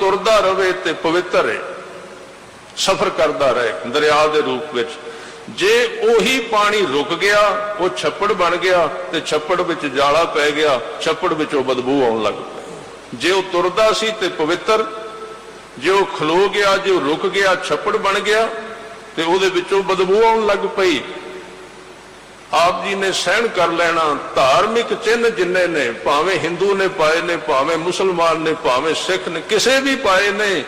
ਤੁਰਦਾ ਰਵੇ ਤੇ ਪਵਿੱਤਰ ਹੈ ਸਫ਼ਰ ਕਰਦਾ ਰਹੇ ਦਰਿਆ ਦੇ ਰੂਪ ਵਿੱਚ। ਜੇ ਉਹੀ ਪਾਣੀ ਰੁਕ ਗਿਆ, ਉਹ ਛੱਪੜ ਬਣ ਗਿਆ ਤੇ ਛੱਪੜ ਵਿੱਚ ਜਾਲਾ ਪੈ ਗਿਆ, ਛੱਪੜ ਵਿੱਚੋਂ ਬਦਬੂ ਆਉਣ ਲੱਗ ਪਈ। ਜੇ ਉਹ ਤੁਰਦਾ ਸੀ ਤੇ ਪਵਿੱਤਰ, ਜੇ ਉਹ ਖਲੋ ਗਿਆ, ਜੇ ਉਹ ਰੁਕ ਗਿਆ, ਛੱਪੜ ਬਣ ਗਿਆ ਤੇ ਉਹਦੇ ਵਿੱਚੋਂ ਬਦਬੂ ਆਉਣ ਲੱਗ ਪਈ। ਆਪ ਜੀ ਨੇ ਸਹਿਣ ਕਰ ਲੈਣਾ, ਧਾਰਮਿਕ ਚਿੰਨ੍ਹ ਜਿੰਨੇ ਨੇ, ਭਾਵੇਂ ਹਿੰਦੂ ਨੇ ਪਾਏ ਨੇ, ਭਾਵੇਂ ਮੁਸਲਮਾਨ ਨੇ, ਭਾਵੇਂ ਸਿੱਖ ਨੇ, ਕਿਸੇ ਵੀ ਪਾਏ ਨੇ,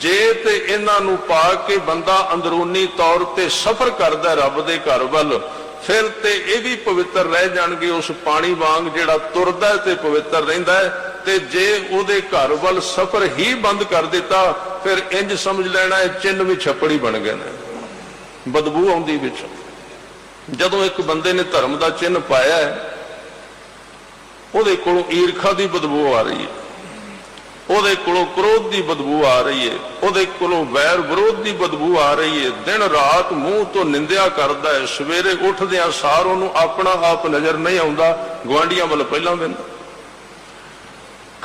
ਜੇ ਤੇ ਇਹਨਾਂ ਨੂੰ ਪਾ ਕੇ ਬੰਦਾ ਅੰਦਰੂਨੀ ਤੌਰ ਤੇ ਸਫ਼ਰ ਕਰਦਾ ਰੱਬ ਦੇ ਘਰ ਵੱਲ, ਫਿਰ ਤੇ ਇਹ ਵੀ ਪਵਿੱਤਰ ਰਹਿ ਜਾਣਗੇ, ਉਸ ਪਾਣੀ ਵਾਂਗ ਜਿਹੜਾ ਤੁਰਦਾ ਤੇ ਪਵਿੱਤਰ ਰਹਿੰਦਾ ਤੇ ਜੇ ਉਹਦੇ ਘਰ ਵੱਲ ਸਫ਼ਰ ਹੀ ਬੰਦ ਕਰ ਦਿੱਤਾ, ਫਿਰ ਇੰਜ ਸਮਝ ਲੈਣਾ ਇਹ ਚਿੰਨ੍ਹ ਵੀ ਛੱਪੜੀ ਬਣ ਗਏ ਨੇ। ਬਦਬੂ ਆਉਂਦੀ ਵਿੱਚ। ਜਦੋਂ ਇੱਕ ਬੰਦੇ ਨੇ ਧਰਮ ਦਾ ਚਿੰਨ੍ਹ ਪਾਇਆ ਉਹਦੇ ਕੋਲੋਂ ਈਰਖਾ ਦੀ ਬਦਬੂ ਆ ਰਹੀ ਹੈ। ਉਹਦੇ ਕੋਲੋਂ ਕ੍ਰੋਧ ਦੀ ਬਦਬੂ ਆ ਰਹੀ ਹੈ। ਉਹਦੇ ਕੋਲੋਂ ਵੈਰ ਵਿਰੋਧ ਦੀ ਬਦਬੂ ਆ ਰਹੀ ਹੈ। ਦਿਨ ਰਾਤ ਮੂੰਹ ਤੋਂ ਨਿੰਦਿਆ ਕਰਦਾ ਹੈ। ਸਵੇਰੇ ਉੱਠਦਿਆਂ ਸਾਰ ਉਹਨੂੰ ਆਪਣਾ ਆਪ ਨਜ਼ਰ ਨਹੀਂ ਆਉਂਦਾ। ਗਵਾਂਡੀਆਂ ਵੱਲ ਪਹਿਲਾਂ ਵੇਂਦਾ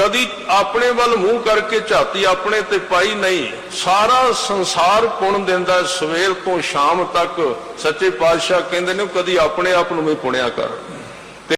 ਕਦੀ ਆਪਣੇ ਵੱਲ ਮੂੰਹ ਕਰਕੇ ਝਾਤੀ ਆਪਣੇ ਤੇ ਪਾਈ ਨਹੀਂ, ਸਾਰਾ ਸੰਸਾਰ ਪੁਣ ਦਿੰਦਾ ਸਵੇਰ ਤੋਂ ਸ਼ਾਮ ਤੱਕ ਸੱਚੇ ਪਾਤਸ਼ਾਹ ਕਹਿੰਦੇ ਨੇ, ਕਦੀ ਆਪਣੇ ਆਪ ਨੂੰ ਵੀ ਪੁਣਿਆ ਕਰ।